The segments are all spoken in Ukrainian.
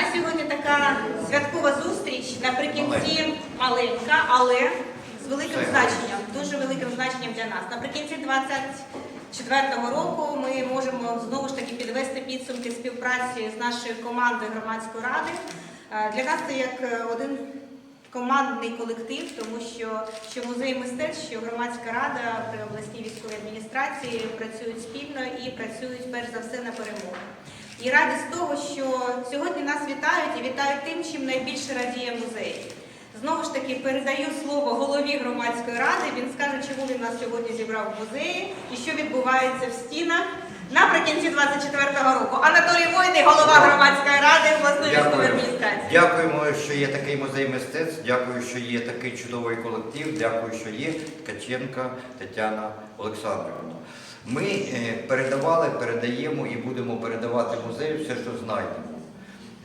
нас сьогодні така святкова зустріч наприкінці маленька, але з великим значенням, дуже великим значенням для нас. Наприкінці 24-го року ми можемо знову ж таки підвести підсумки співпраці з нашою командою громадської ради. Е, Для нас це як е, один командний колектив, тому що, що музей мистецтв, що громадська рада при обласній військовій адміністрації працюють спільно і працюють перш за все на перемогу. І раді з того, що сьогодні нас вітають і вітають тим, чим найбільше радіє музей. Знову ж таки передаю слово голові громадської ради. Він скаже, чому він нас сьогодні зібрав в музеї і що відбувається в стінах наприкінці 24-го року. Анатолій Войний, голова громадської ради обласної військової Дякую. адміністрації. Дякуємо, що є такий музей мистецтв. Дякую, що є такий чудовий колектив. Дякую, що є Ткаченка Тетяна Олександрівна. Ми е, передавали, передаємо і будемо передавати музею все, що знайдемо.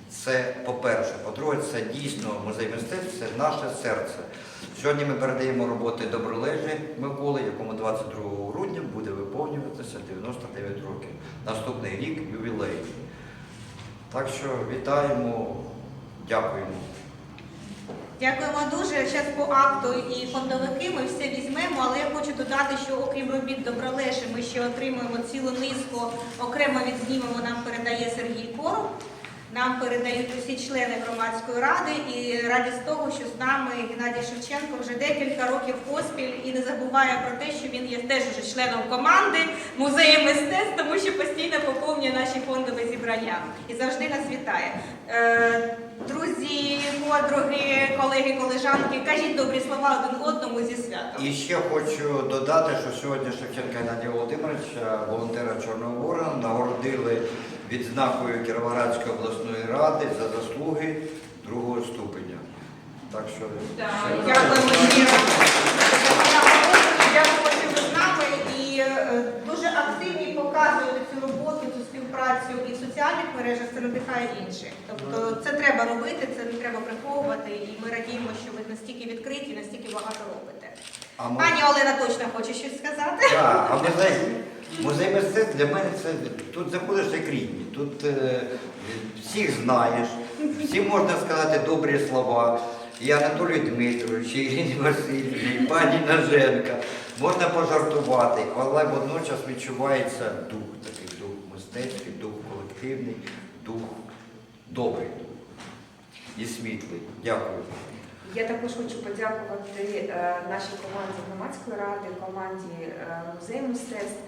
Це по-перше. По-друге, це дійсно музей мистецтв, це наше серце. Сьогодні ми передаємо роботи Добролежі Миколи, якому 22 грудня буде виповнюватися 99 років. Наступний рік ювілей. Так що вітаємо, дякуємо. Дякуємо дуже. Зараз по акту і фондовики ми все візьмемо, але я хочу додати, що окрім робіт Добролеші, ми ще отримуємо цілу низку, окремо відзнімемо, нам передає Сергій Короб. Нам передають усі члени громадської ради і раді з того, що з нами Геннадій Шевченко вже декілька років поспіль і не забуває про те, що він є теж уже членом команди музею мистецтв, тому що постійно поповнює наші фондові зібрання і завжди нас вітає. Е, Друзі, подруги, колеги, колежанки, кажіть добрі слова один одному зі святом. І ще хочу додати, що сьогодні Шевченка Геннадія Володимировича, волонтера Чорного Ворона, нагородили відзнакою Кіровоградської обласної ради за заслуги другого ступеня. Так що ви з нами і е, дуже активні показуєте цю роботу, цю співпрацю і в соціальних мережах це надихає інших. Тобто це треба робити, це не треба приховувати, і ми радіємо, що ви настільки відкриті, настільки багато робите. А ми- Пані Олена точно хоче щось сказати. Так, а музей, музей мистецтв для мене це тут заходиш як рідні. Тут е, всіх знаєш, всім можна сказати добрі слова. І Анатолію Дмитровичу, і Ірині Васильівні, і пані Наженка. Можна пожартувати, але водночас відчувається дух, такий дух мистецький, дух колективний, дух добрий і світлий. Дякую. Я також хочу подякувати е, нашій команді громадської ради, команді е, музею мистецтв.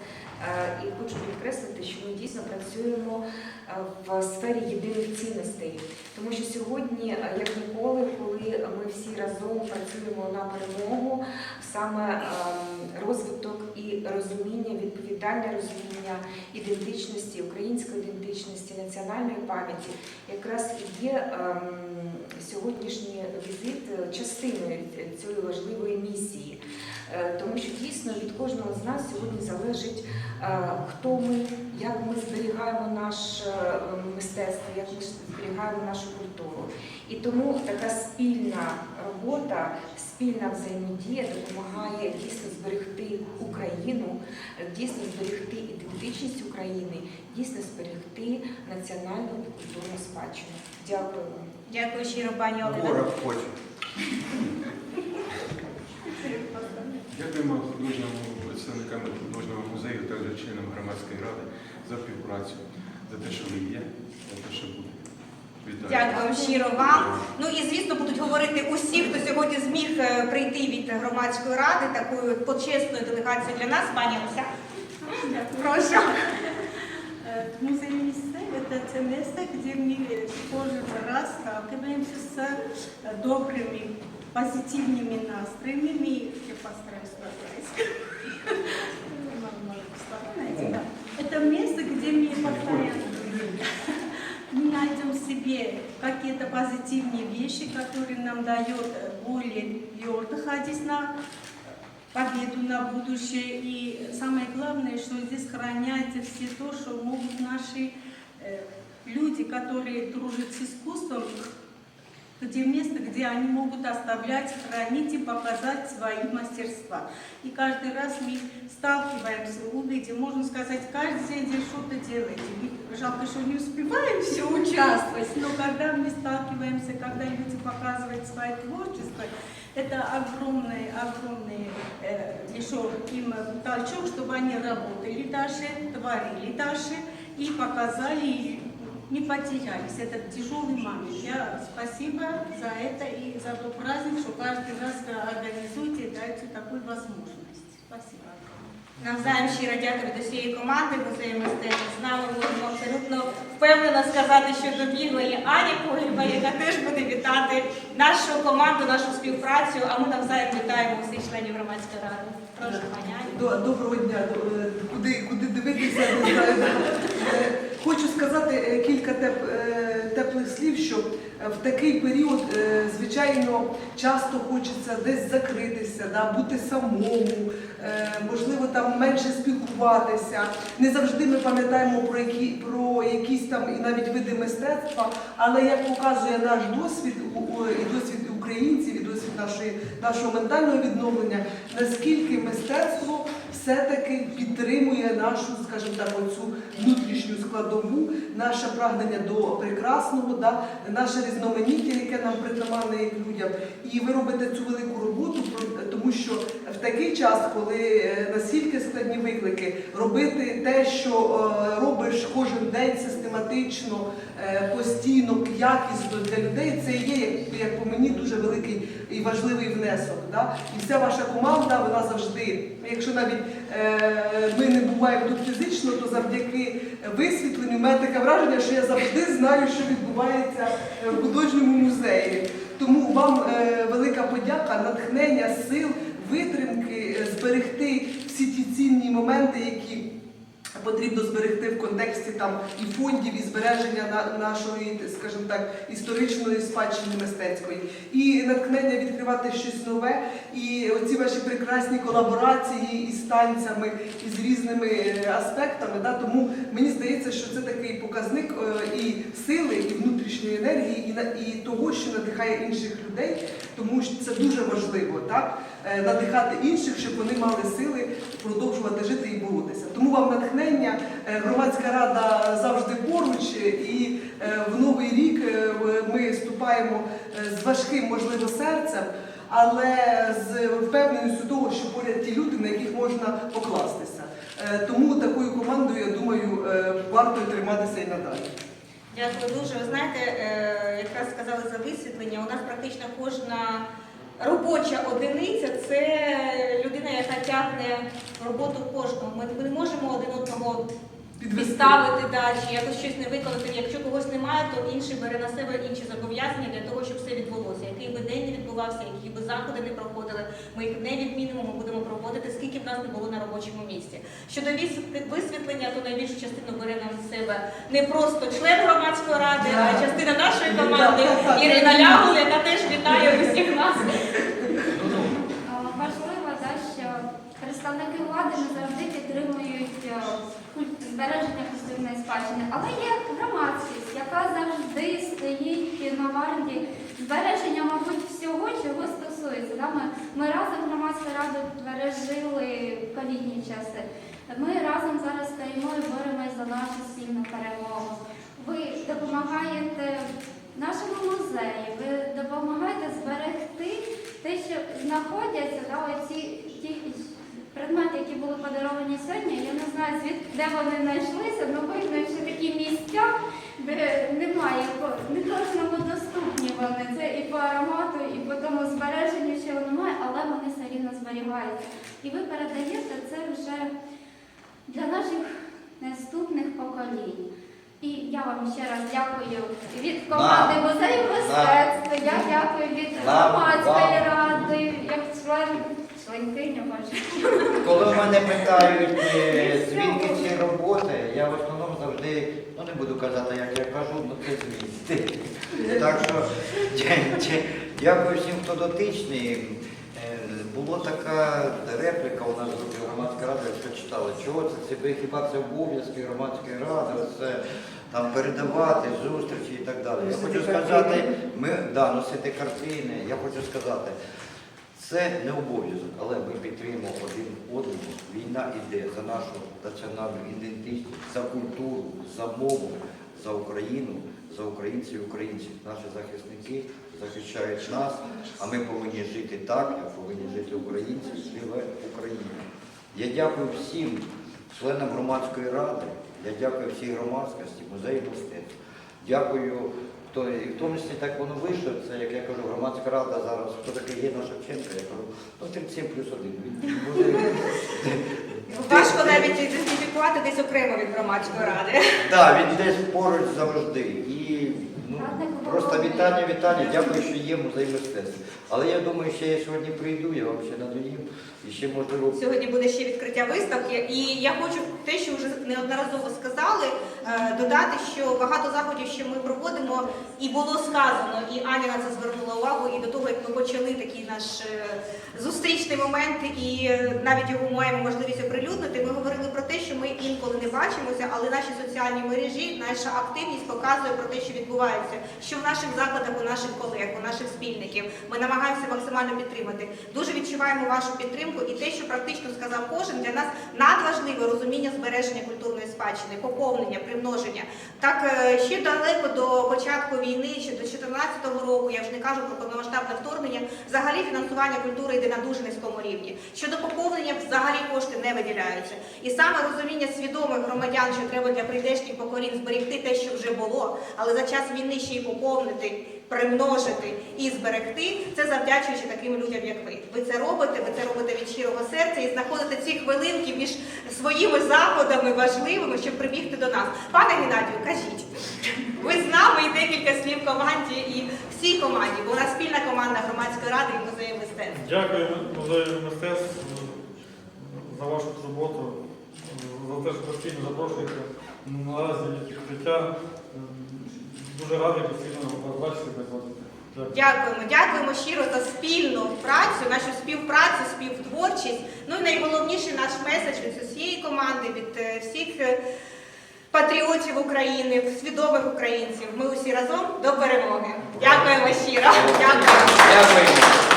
Е, І хочу підкреслити, що ми дійсно працюємо е, в сфері єдиних цінностей, тому що сьогодні, е, як ніколи, коли ми всі разом працюємо на перемогу, саме розвиток і розуміння, відповідальне розуміння ідентичності, української ідентичності, національної пам'яті, якраз є ем, сьогоднішній візит частиною цієї важливої місії. Е, Тому що дійсно від кожного з нас сьогодні залежить, е, хто ми, як ми зберігаємо наше мистецтво, як ми зберігаємо нашу культуру. І тому така спільна робота, спільна взаємодія допомагає дійсно зберегти Україну, дійсно зберегти ідентичність України, дійсно зберегти національну і культурну спадщину. Дякую вам. Дякую щиро, пані Олена. Короб хоче. Дякуємо художньому представникам художнього музею, також членам громадської ради за співпрацю, за те, що ви є, за те, що буде. Вітаю. Дякую щиро вам. Ну і звісно будуть говорити усі, хто сьогодні зміг е, прийти від громадської ради, такою почесною делегацією для нас. Пані Ося. Прошу. Э, Музей мистецтв – это те место, где мы кожен раз сталкиваемся с э, добрыми, позитивными настроями. Я постараюсь да. Это место, где мы постоянно мы найдем в себе какие-то позитивные вещи, которые нам дают э, более твердо ходить на победу на будущее. И самое главное, что здесь храняется все то, что могут наши э, люди, которые дружат с искусством, где место, где они могут оставлять, хранить и показать свои мастерства. И каждый раз мы сталкиваемся, увидим, можно сказать, каждый день что-то делаете. Жалко, что не успеваем все участвовать, но когда мы сталкиваемся, когда люди показывают свое творчество, это огромный, огромный э, еще им толчок, чтобы они работали дальше, творили дальше и показали, не потерялись. Это тяжелый момент. Я спасибо за это и за тот праздник, что каждый раз организуете и даете такую возможность. Спасибо. Навзаєм щиро дякую від усієї команди музею мистецтв. З нами можемо абсолютно впевнено сказати, що добігла і Аня Погріба, яка теж буде вітати нашу команду, нашу співпрацю. А ми навзаєм вітаємо усіх членів громадської ради. Прошу, пані Аню. До- Доброго дня. До- е, Куди, куди дивитися, не знаю. Хочу сказати е, кілька е, теплих слів, що е, в такий період, звичайно, часто хочеться десь закритися, да, бути самому, можливо, там менше спілкуватися. Не завжди ми пам'ятаємо про, які, про якісь там і навіть види мистецтва, але як показує наш досвід, і досвід українців, і досвід нашої, нашого ментального відновлення, наскільки мистецтво все-таки підтримує нашу, скажімо так, оцю внутрішню складову, наше прагнення до прекрасного, да, наше різноманіття, яке нам притаманне як людям. І ви робите цю велику роботу, про- тому що в такий час, коли е, настільки складні виклики, робити те, що е, робиш кожен день систематично, е, постійно, якісно для людей, це є, як, по мені, дуже великий і важливий внесок. Да? І вся ваша команда, вона завжди, якщо навіть ми не буваємо тут фізично, то завдяки висвітленню в мене таке враження, що я завжди знаю, що відбувається в художньому музеї. Тому вам е, велика подяка, натхнення, сил, витримки, е, зберегти всі ті цінні моменти, які потрібно зберегти в контексті там і фондів, і збереження на, нашої, скажімо так, історичної спадщини мистецької, і натхнення відкривати щось нове, і оці ваші прекрасні колаборації із танцями, і з різними е, аспектами. Да? Тому мені здається, що це такий показник е, і сили, і внутрішньої енергії, і, і того, що надихає інших людей, тому що це дуже важливо, так? Е, надихати інших, щоб вони мали сили продовжувати жити і боротися. Тому вам натхнення, Е, громадська рада завжди поруч, е, і в новий рік ми вступаємо е, з важким, можливо, серцем, але з впевненістю того, що поряд ті люди, на яких можна покластися. Тому такою командою, я думаю, варто триматися і надалі. Дякую дуже. Ви знаєте, е, якраз сказали за висвітлення. У нас практично кожна робоча одиниця це людина, яка тягне роботу кожного. Ми не можемо один одного. Підставити далі, якось щось не виконати. Якщо когось немає, то інший бере на себе інші зобов'язання для того, щоб все відбулося. Який би день не відбувався, які би заходи не проходили, ми їх не відмінимо, ми будемо проводити, скільки б нас не було на робочому місці. Щодо висвітлення, то найбільшу частину бере на себе не просто член громадської ради, а частина нашої команди. Ірина Лягул, яка теж вітає усіх нас. А, Важливо, да, що представники влади не завжди підтримують е, збереження культурної спадщини, але є громадськість, яка завжди стоїть на варті збереження, мабуть, всього, чого стосується. Ми, ми разом громадську раду пережили ковідні часи. Ми разом зараз стоїмо і боремось за нашу спільну перемогу. Ви допомагаєте нашому музею, ви допомагаєте зберегти те, що знаходяться, да, оці ті подаровані сьогодні. Я не знаю, звідки де вони знайшлися, але видно, що такі місця, де немає не кожному доступні вони. Це і по аромату, і по тому збереженню, що воно має, але вони все рівно зберігаються. І ви передаєте це вже для наших наступних поколінь. І я вам ще раз дякую від команди музею мистецтва. Я дякую від громадської ради, як член членкиня боже. Коли мене питають, е, звідки ці роботи, я в основному завжди, ну не буду казати, як я кажу, ну це звідти. Так що дя- дя- дякую всім, хто дотичний. Е, Була така репліка у нас в групі громадська рада, якщо читали, чого це, це хіба це обов'язки громадської ради, це там передавати зустрічі і так далі. Я хочу сказати, ми да, носити картини. Я хочу сказати, це не обов'язок, але ми підтримуємо один одного. Війна йде за нашу національну ідентичність, за культуру, за мову, за Україну, за українців і українців. Наші захисники захищають нас, а ми повинні жити так, як повинні жити українці, живе Україна. Я дякую всім членам громадської ради, я дякую всій громадськості, музею мистецтв. Дякую, хто і в тому числі так воно вийшло. Це як я кажу, громадська рада зараз. Хто такий Єна Шевченко? Я кажу, ну 37 плюс один. Він буде. Важко навіть ідентифікувати десь окремо від громадської ради. Так, він десь поруч завжди. І просто вітання, вітання. Дякую, що є музей мистецтв. Але я думаю, що я сьогодні прийду, я вам ще надоїм і ще можливо. Сьогодні буде ще відкриття виставки, і я хочу те, що вже неодноразово сказали, е, додати, що багато заходів, що ми проводимо, і було сказано, і Аня на це звернула увагу, і до того, як ми почали такий наш е, зустрічний момент, і навіть його маємо можливість оприлюднити. Ми говорили про те, що ми інколи не бачимося, але наші соціальні мережі, наша активність показує про те, що відбувається, що в наших закладах, у наших колег, у наших спільників. Ми намагаємося максимально підтримати. Дуже відчуваємо вашу підтримку і те, що практично сказав кожен, для нас надважливе розуміння збереження культурної спадщини, поповнення, примноження. Так е, ще далеко до початку війни, ще до 2014 року, я вже не кажу про повномасштабне вторгнення, взагалі фінансування культури йде на дуже низькому рівні. Щодо поповнення, взагалі кошти не виділяються. І саме розуміння свідомих громадян, що треба для прийдешніх поколінь зберегти те, що вже було, але за час війни ще й поповнити, примножити і зберегти, це завдячуючи таким людям, як ви. Ви це робите, ви це робите від щирого серця і знаходите ці хвилинки між своїми заходами важливими, щоб прибігти до нас. Пане Геннадію, кажіть, ви з нами і декілька слів команді і всій команді, бо у нас спільна команда громадської ради і музею мистецтв. Дякую музею мистецтв за вашу роботу, за те, що постійно запрошуєте наразі відкриття. Дуже радий постійно вас бачити приходити. Дякую. Дякуємо, дякуємо щиро за спільну працю, нашу співпрацю, співтворчість. Ну і найголовніший наш меседж від усієї команди, від е, всіх е, патріотів України, свідомих українців. Ми усі разом до перемоги. Дякуємо щиро. Дякуємо. Дякую.